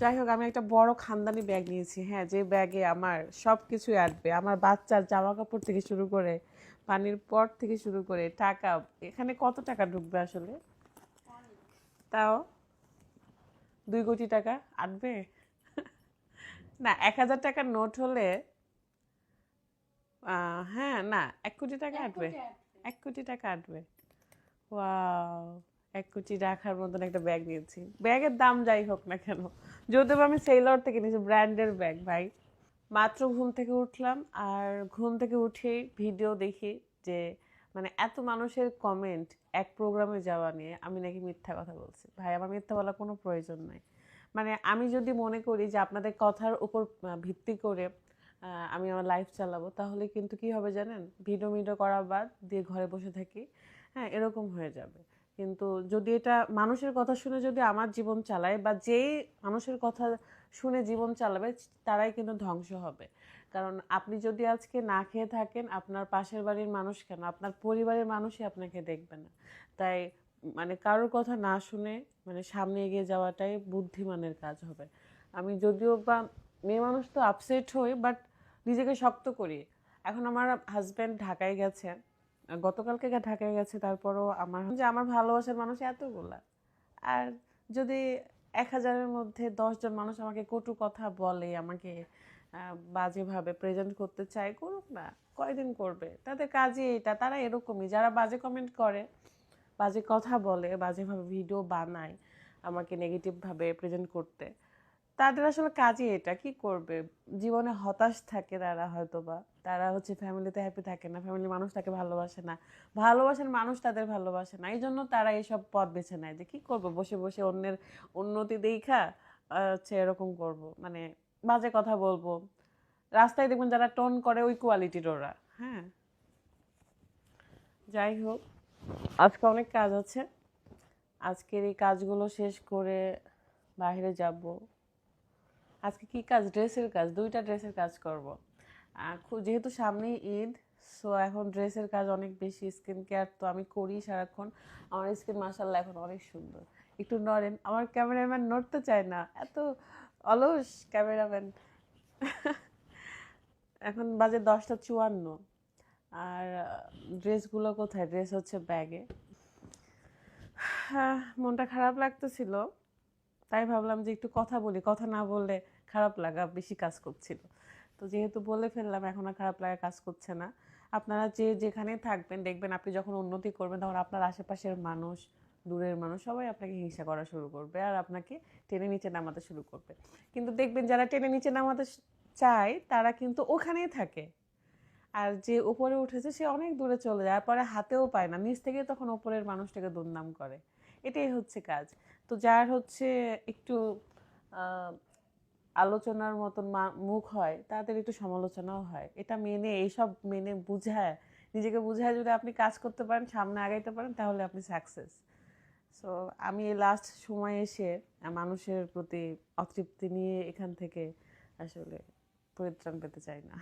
যাই হোক আমি একটা বড় খানদানি ব্যাগ নিয়েছি। হ্যাঁ যে ব্যাগে আমার সব কিছুই আসবে। আমার বাচ্চার জামা কাপড় থেকে শুরু করে পানির পট থেকে শুরু করে টাকা এখানে কত টাকা ঢুকবে আসলে? তাও দুই কোটি টাকা আটবে? না এক হাজার টাকার নোট হলে হ্যাঁ না এক কোটি টাকা আটবে। এক কোটি টাকা আটবে। ওয়াও। এক কুচি রাখার মতন একটা ব্যাগ নিয়েছি। ব্যাগের দাম যাই হোক না কেন, যদিও আমি সেলর থেকে নিয়েছি ব্র্যান্ডের ব্যাগ ভাই। মাত্র ঘুম থেকে উঠলাম আর ঘুম থেকে উঠেই ভিডিও দেখি যে মানে এত মানুষের কমেন্ট এক প্রোগ্রামে যাওয়া নিয়ে আমি নাকি মিথ্যা কথা বলছি। ভাই, আমার মিথ্যা বলার কোনো প্রয়োজন নাই। মানে আমি যদি মনে করি যে আপনাদের কথার উপর ভিত্তি করে আমি আমার লাইফ চালাবো, তাহলে কিন্তু কি হবে জানেন? ভিডিও মিডিও করা বাদ দিয়ে ঘরে বসে থাকি। হ্যাঁ এরকম হয়ে যাবে। কিন্তু যদি এটা মানুষের কথা শুনে যদি আমার জীবন চালায় বা যেই মানুষের কথা শুনে জীবন চালাবে, তারাই কিন্তু ধ্বংস হবে। কারণ আপনি যদি আজকে না খেয়ে থাকেন, আপনার পাশের বাড়ির মানুষ কেন? আপনার পরিবারের মানুষই আপনাকে দেখবে না। তাই মানে কারোর কথা না শুনে মানে সামনে এগিয়ে যাওয়াটাই বুদ্ধিমানের কাজ হবে। আমি যদিও বা মেয়ে মানুষ তো আপসেট হই বাট নিজেকে শক্ত করি। এখন আমার হাজব্যান্ড ঢাকায় গেছে। গতকালকে ঢাকায় গেছে, তারপরও আমার যে আমার ভালোবাসার মানুষ এতগুলা। আর যদি এক হাজারের মধ্যে দশজন মানুষ আমাকে কটু কথা বলে, আমাকে বাজেভাবে প্রেজেন্ট করতে চায়, করুক না, কয়দিন করবে? তাদের কাজই এটা তারা এরকমই। যারা বাজে কমেন্ট করে, বাজে কথা বলে, বাজেভাবে ভিডিও বানায় আমাকে নেগেটিভভাবে প্রেজেন্ট করতে তাদের আসলে কাজই এটা। কি করবে? জীবনে হতাশ থাকে তারা হয়তো বা তারা হচ্ছে ফ্যামিলিতে হ্যাপি থাকে না ফ্যামিলির মানুষ তাকে ভালোবাসে না। ভালোবাসার মানুষ তাদের ভালোবাসে না। এই জন্য তারা এইসব পথ বেছে নেয় যে, কি করব? বসে বসে অন্যের উন্নতি দেখা হচ্ছে এরকম করব। মানে বাজে কথা বলব। রাস্তায় দেখবেন যারা টোন করে ওই কোয়ালিটির ওরা। হ্যাঁ? যাই হোক, আজকে অনেক কাজ আছে। আজকের এই কাজগুলো শেষ করে বাইরে যাব। আজকে কি কাজ? ড্রেসের কাজ। দুইটা ড্রেসের কাজ করব। যেহেতু সামনেই ঈদ, সো এখন ড্রেসের কাজ অনেক বেশি। স্কিন কেয়ার তো আমি করি সারাক্ষণ। আমার স্কিন মাসাল্লাহ এখন অনেক সুন্দর। একটু নড়েন। আমার ক্যামেরাম্যান নড়তে চায় না। এত অলস ক্যামেরাম্যান। এখন বাজে দশটা চুয়ান্ন। আর, ড্রেসগুলো কোথায়? ড্রেস হচ্ছে ব্যাগে। হ্যাঁ মনটা খারাপ লাগতেছিল। তাই ভাবলাম যে একটু কথা বলি। কথা না বললে খারাপ লাগা বেশি কাজ করছিল। তো যেহেতু বলে ফেললাম, এখন আর খারাপ লাগা কাজ করছে না। আপনারা যে যেখানে থাকবেন, দেখবেন আপনি যখন উন্নতি করবেন, তখন আপনার আশেপাশের মানুষ, দূরের মানুষ সবাই আপনাকে হিংসা করা শুরু করবে আর আপনাকে টেনে নিচে নামাতে শুরু করবে। কিন্তু দেখবেন যারা টেনে নিচে নামাতে চায়, তারা কিন্তু ওখানেই থাকে। আর যে উপরে উঠেছে, সে অনেক দূরে চলে যায়। পরে হাতেও পায় না। নিচ থেকে তখন উপরের মানুষটাকে দুর্নাম করে। এটাই হচ্ছে কাজ। তো যার হচ্ছে একটু আলোচনার মতন মুখ হয়, তাদের একটু সমালোচনাও হয়। এটা মেনে, এইসব মেনে বুঝায়, নিজেকে বুঝায় যদি আপনি কাজ করতে পারেন, সামনে আগাইতে পারেন, তাহলে আপনি সাকসেস সো আমি এই লাস্ট সময় এসে মানুষের প্রতি অতৃপ্তি নিয়ে এখান থেকে আসলে পরিত্রাণ পেতে চাই না।